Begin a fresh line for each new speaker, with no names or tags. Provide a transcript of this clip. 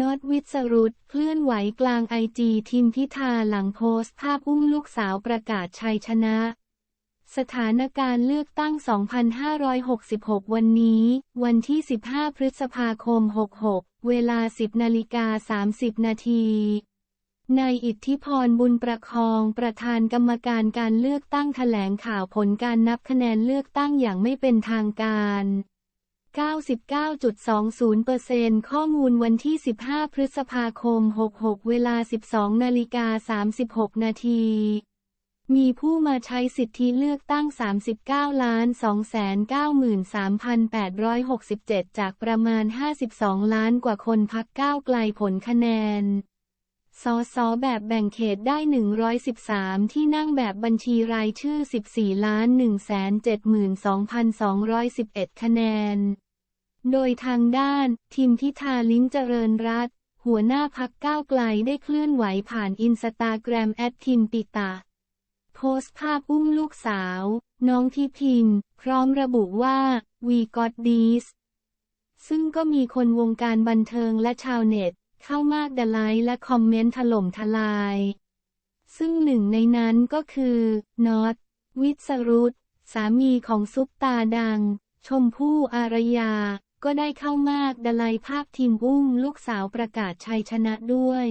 น็อตวิศรุตเคลื่อนไหวกลางไอจีทิมพิธาหลังโพสต์ภาพอุ้มลูกสาวประกาศชัยชนะ สถานการณ์เลือกตั้ง 2566 วันนี้ วันที่ 15 พฤษภาคม 66 เวลา 10นาฬิกา30 นาทีนายอิทธิพรบุญประคอง ประธานกรรมการการเลือกตั้งแถลงข่าวผลการนับคะแนนเลือกตั้งอย่างไม่เป็นทางการ 99.20%ข้อมูลวันที่ 15 พฤษภาคม 66 เวลา 12 นาฬิกา 36 นาที มีผู้มาใช้สิทธิเลือกตั้ง 39 ล้าน 293,867 จากประมาณ 52 ล้านกว่าคนพักก้าวไกลผลคะแนน สสแบบแบ่งเขตได้ 113 ที่นั่งแบบบัญชีรายชื่อ 14 ล้าน 172,211 คะแนน โดยทางด้าน ทิมพิธาลิ้มเจริญรัตหัวหน้าพักก้าวไกลได้เคลื่อนไหวผ่านอินสตาแกรมแอดทิมติตา โพสต์ภาพอุ้มลูกสาว น้องทิพิมพร้อมระบุว่า we got this ซึ่งก็มีคนวงการบันเทิงและชาวเน็ต เข้ามากดไลค์และคอมเมนต์ถล่มทลาย ซึ่งหนึ่งในนั้นก็คือน็อตวิศรุตสามีของซุปตาดัง ชมพู่อารยา ก็ได้เข้ามากดลัยภาพทีมอุ้มลูกสาวประกาศชัยชนะด้วย